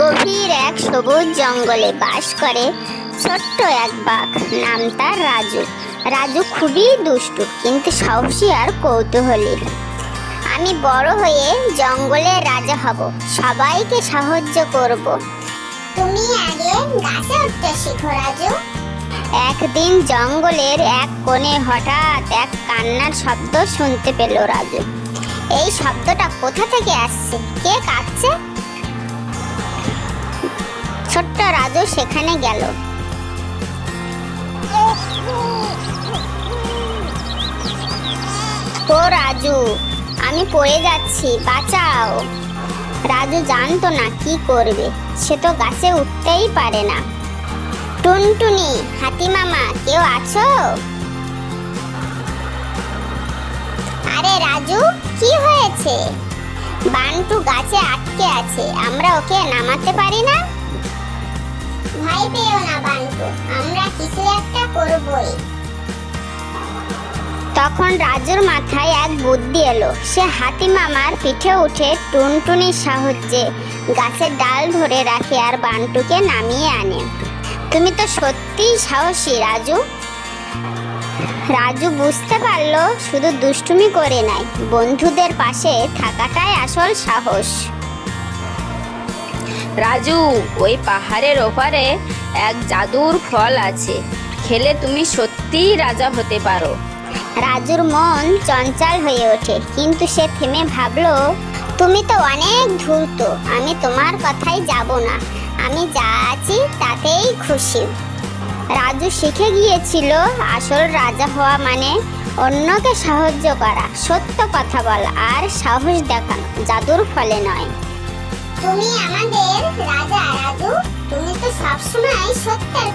গভীর এক সবুজ জঙ্গলে বাস করে ছোট্ট এক বাঘ নাম তার রাজু। রাজু খুবই দুষ্টু, কিন্তু সাহসী আর কৌতূহলী। আমি বড় হয়ে জঙ্গলের রাজা হব, সবাইকে সাহায্য করব। তুমি আগে গাছে উঠতে শিখো, রাজু। একদিন জঙ্গলের এক কোণে হঠাৎ এক কান্নার শব্দ শুনতে পেল রাজু। এই শব্দটা কোথা থেকে আসছে? কে কাঁদছে ছোট্ট রাজু সেখানে গেল। ও রাজু, আমি পড়ে যাচ্ছি, বাঁচাও। রাজু জানতো না কি করবে, সে তো গাছে উঠতেই পারে না। টুনটুনি, হাতি মামা, কেউ আছো? আরে রাজু, কি হয়েছে? বান্টু গাছে আটকে আছে, আমরা ওকে নামাতে পারি না? ভয় পেও না আমরা কিছু একটা করবই। তখন রাজুর মাথায় এক বুদ্ধি এলো। সে হাতি মামার পিঠে উঠে টুনটুনির সাহায্যে গাছের ডাল ধরে রাখে আর বান্টুকে নামিয়ে আনে। তুমি তো সত্যিই সাহসী, রাজু। রাজু বুঝতে পারল, শুধু দুষ্টুমি করে নাই। বন্ধুদের পাশে থাকাটাই আসল সাহস। রাজু ওই পাহাড়ের ওপারে এক জাদুর ফল আছে। খেলে তুমি সত্যিই রাজা হতে পারো। রাজুর মন চঞ্চল হয়ে ওঠে কিন্তু সে থেমে ভাবলো তুমি তো অনেক ধূর্ত আমি তোমার কথাই যাব না। আমি যা আছি তাতেই খুশি। রাজু শিখে গিয়েছিল আসল রাজা হওয়া মানে অন্যকে সাহায্য করা সত্য কথা বলা আর সাহস দেখানো জাদুর ফলে নয়। তুমি আমাদের রাজা রাজু তুমি তো সবসময় সত্যের